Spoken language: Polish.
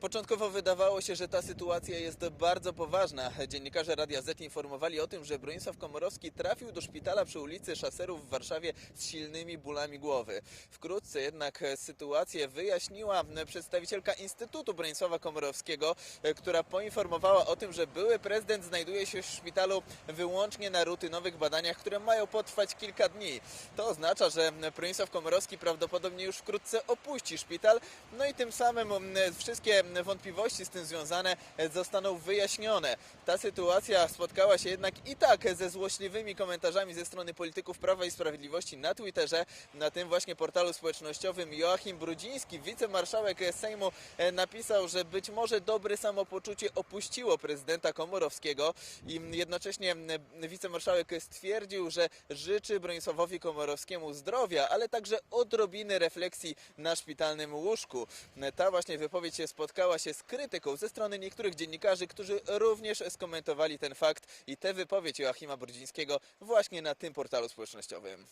Początkowo wydawało się, że ta sytuacja jest bardzo poważna. Dziennikarze Radia Z informowali o tym, że Bronisław Komorowski trafił do szpitala przy ulicy Szaserów w Warszawie z silnymi bólami głowy. Wkrótce jednak sytuację wyjaśniła przedstawicielka Instytutu Bronisława Komorowskiego, która poinformowała o tym, że były prezydent znajduje się w szpitalu wyłącznie na rutynowych badaniach, które mają potrwać kilka dni. To oznacza, że Bronisław Komorowski prawdopodobnie już wkrótce opuści szpital, no i tym samym wszystkie wątpliwości z tym związane e, zostaną wyjaśnione. Ta sytuacja spotkała się jednak i tak ze złośliwymi komentarzami ze strony polityków Prawa i Sprawiedliwości na Twitterze. Na tym właśnie portalu społecznościowym Joachim Brudziński, wicemarszałek Sejmu, e, napisał, że być może dobre samopoczucie opuściło prezydenta Komorowskiego i jednocześnie wicemarszałek stwierdził, że życzy Bronisławowi Komorowskiemu zdrowia, ale także odrobiny refleksji na szpitalnym łóżku. Ta właśnie wypowiedź spotkała się z krytyką ze strony niektórych dziennikarzy, którzy również skomentowali ten fakt i tę wypowiedź Joachima Brudzińskiego właśnie na tym portalu społecznościowym.